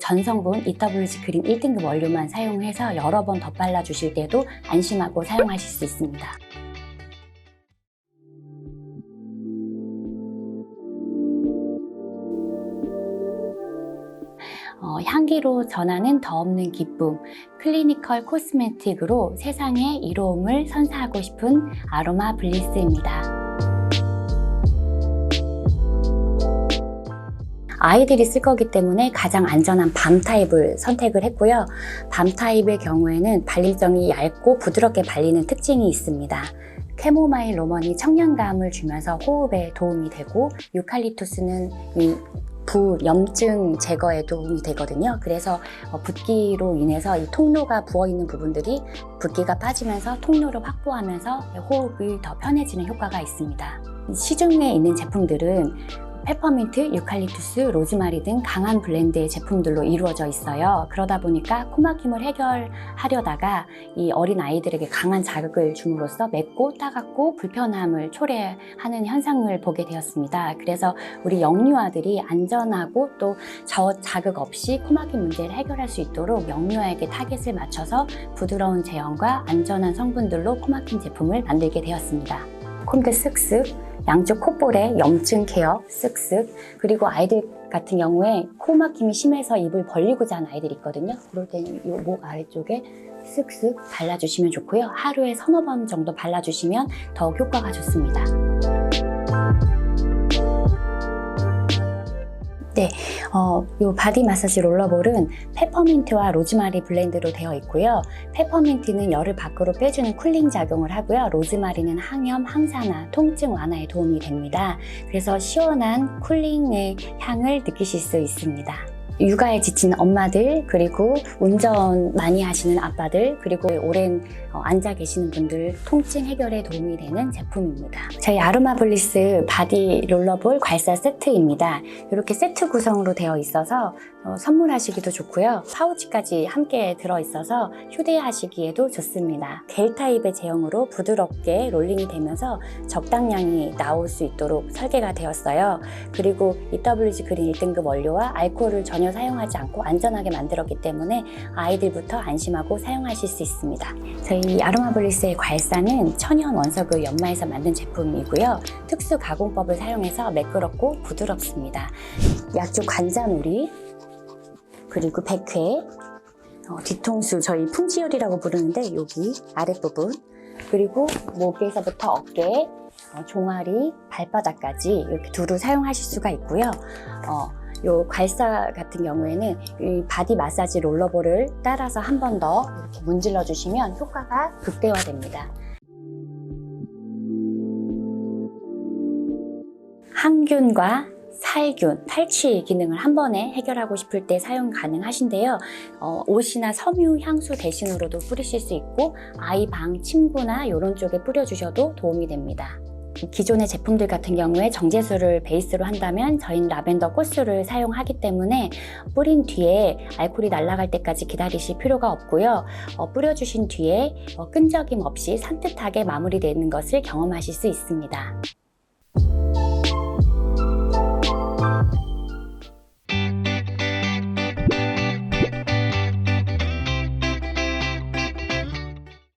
전성분 EWG 그린 1등급 원료만 사용해서 여러 번 덧발라 주실 때도 안심하고 사용하실 수 있습니다. 어, 향기로 전하는 더 없는 기쁨, 클리니컬 코스메틱으로 세상에 이로움을 선사하고 싶은 아로마 블리스입니다. 아이들이 쓸 거기 때문에 가장 안전한 밤 타입을 선택을 했고요. 밤 타입의 경우에는 발림성이 얇고 부드럽게 발리는 특징이 있습니다. 캐모마일 로먼이 청량감을 주면서 호흡에 도움이 되고 유칼립투스는 이 부 염증 제거에 도움이 되거든요. 그래서 어, 붓기로 인해서 이 통로가 부어 있는 부분들이 붓기가 빠지면서 통로를 확보하면서 호흡이 더 편해지는 효과가 있습니다. 시중에 있는 제품들은 페퍼민트, 유칼립투스, 로즈마리 등 강한 블렌드의 제품들로 이루어져 있어요. 그러다 보니까 코막힘을 해결하려다가 이 어린 아이들에게 강한 자극을 줌으로써 맵고 따갑고 불편함을 초래하는 현상을 보게 되었습니다. 그래서 우리 영유아들이 안전하고 또 저 자극 없이 코막힘 문제를 해결할 수 있도록 영유아에게 타겟을 맞춰서 부드러운 제형과 안전한 성분들로 코막힘 제품을 만들게 되었습니다. 콤드 쓱쓱 양쪽 콧볼에 염증 케어 쓱쓱 그리고 아이들 같은 경우에 코 막힘이 심해서 입을 벌리고 자는 아이들이 있거든요. 그럴 때는 이 목 아래쪽에 쓱쓱 발라주시면 좋고요. 하루에 서너 번 정도 발라주시면 더욱 효과가 좋습니다 네, 어, 이 바디 마사지 롤러볼은 페퍼민트와 로즈마리 블렌드로 되어 있고요. 페퍼민트는 열을 밖으로 빼주는 쿨링 작용을 하고요. 로즈마리는 항염, 항산화, 통증 완화에 도움이 됩니다. 그래서 시원한 쿨링의 향을 느끼실 수 있습니다. 육아에 지친 엄마들 그리고 운전 많이 하시는 아빠들 그리고 오랜 어, 앉아 계시는 분들 통증 해결에 도움이 되는 제품입니다. 저희 아로마블리스 바디 롤러볼 괄사 세트입니다. 이렇게 세트 구성으로 되어 있어서 어, 선물하시기도 좋고요. 파우치까지 함께 들어있어서 휴대하시기에도 좋습니다. 겔 타입의 제형으로 부드럽게 롤링이 되면서 적당량이 나올 수 있도록 설계가 되었어요. 그리고 EWG 그린 1등급 원료와 알코올을 전혀 사용하지 않고 안전하게 만들었기 때문에 아이들부터 안심하고 사용하실 수 있습니다. 저희 아로마블리스의 괄사는 천연 원석을 연마해서 만든 제품이고요. 특수 가공법을 사용해서 매끄럽고 부드럽습니다. 약초 관자놀이 그리고 백회 어, 뒤통수 저희 풍지열이라고 부르는데 여기 아랫부분 그리고 목에서부터 어깨 어, 종아리 발바닥까지 이렇게 두루 사용하실 수가 있고요. 어, 요 괄사 같은 경우에는 이 바디 마사지 롤러볼을 따라서 한 번 더 이렇게 문질러 주시면 효과가 극대화됩니다. 항균과 살균, 탈취 기능을 한 번에 해결하고 싶을 때 사용 가능하신데요. 어, 옷이나 섬유 향수 대신으로도 뿌리실 수 있고 아이 방 침구나 이런 쪽에 뿌려주셔도 도움이 됩니다. 기존의 제품들 같은 경우에 정제수를 베이스로 한다면 저희는 라벤더 꽃수를 사용하기 때문에 뿌린 뒤에 알코올이 날아갈 때까지 기다리실 필요가 없고요. 어, 뿌려주신 뒤에 어, 끈적임 없이 산뜻하게 마무리되는 것을 경험하실 수 있습니다.